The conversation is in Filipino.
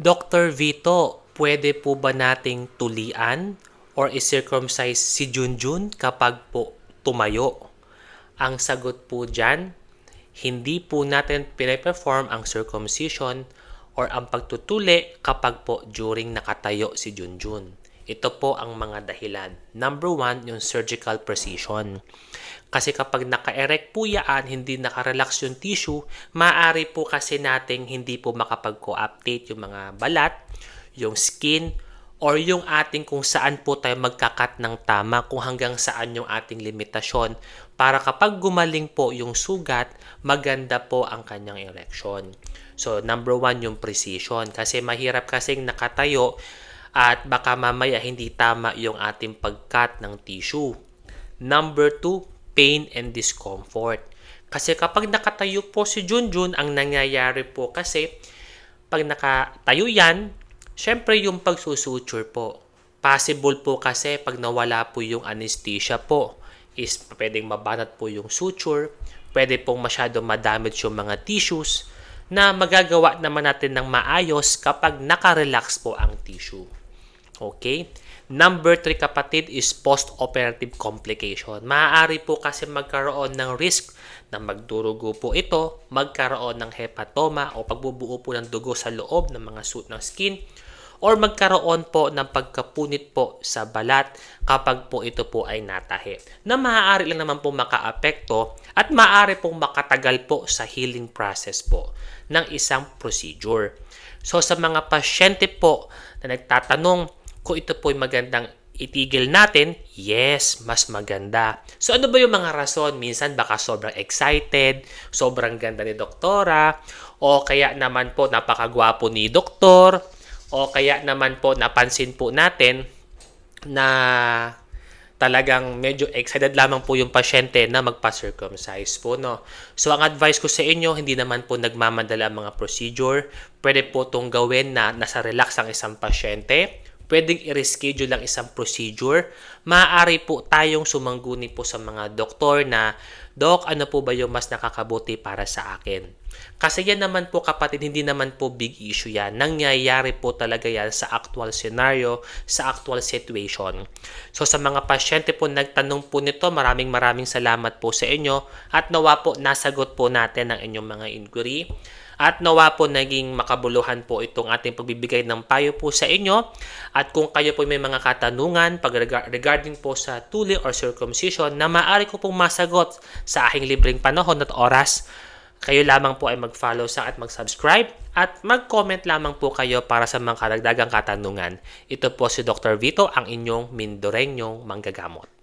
Dr. Vito, pwede po ba nating tulian or i-circumcise si Junjun kapag po tumayo? Ang sagot po dyan, hindi po natin pine-perform ang circumcision or ang pagtutuli kapag po during nakatayo si Junjun. Ito po ang mga dahilan. Number one, yung surgical precision. Kasi kapag naka-erect po yan, hindi naka-relax yung tissue, maaari po kasi nating hindi po makapag-coaptate yung mga balat, yung skin, or yung ating kung saan po tayo magkakat ng tama, kung hanggang saan yung ating limitasyon, para kapag gumaling po yung sugat, maganda po ang kanyang erection. So, number one, yung precision. Kasi mahirap kasing nakatayo at baka mamaya hindi tama yung ating pagkat ng tissue. Number two, pain and discomfort. Kasi kapag nakatayo po si Junjun, ang nangyayari po kasi, pag nakatayo yan, syempre yung pagsusuture po. Possible po kasi pag nawala po yung anesthesia po, is pwedeng mabanat po yung suture, pwede pong masyado madamage yung mga tissues, na magagawa naman natin ng maayos kapag nakarelax po ang tissue. Okay? Number 3 kapatid is post-operative complication. Maaari po kasi magkaroon ng risk na magdurugo po ito, magkaroon ng hepatoma o pagbubuo po ng dugo sa loob ng mga suit ng skin or magkaroon po ng pagkapunit po sa balat kapag po ito po ay natahi. Na maaari lang naman po makaapekto at maaari pong makatagal po sa healing process po ng isang procedure. So sa mga pasyente po na nagtatanong kung ito po ay magandang itigil natin, yes, mas maganda. So ano ba yung mga rason? Minsan baka sobrang excited, sobrang ganda ni doktora, o kaya naman po napakagwapo ni doktor, o kaya naman po napansin po natin na talagang medyo excited lamang po yung pasyente na magpa-circumcise po, no? So, ang advice ko sa inyo, hindi naman po nagmamadala ang mga procedure. Pwede po itong gawin na nasa relax ang isang pasyente pwedeng i-reschedule lang isang procedure. Maaari po tayong sumangguni po sa mga doktor na, Dok, ano po ba yung mas nakakabuti para sa akin? Kasi yan naman po kapatid, hindi naman po big issue yan. Nangyayari po talaga yan sa actual scenario, sa actual situation. So sa mga pasyente po nagtanong po nito, maraming maraming salamat po sa inyo at nawa po nasagot po natin ang inyong mga inquiry. At nawa po naging makabuluhan po itong ating pagbibigay ng payo po sa inyo. At kung kayo po may mga katanungan pag regarding po sa tuli or circumcision na maaari ko pong masagot sa aking libreng panahon at oras, kayo lamang po ay mag-follow sa at mag-subscribe at mag-comment lamang po kayo para sa mga karagdagang katanungan. Ito po si Dr. Vito, ang inyong Mindorenyong manggagamot.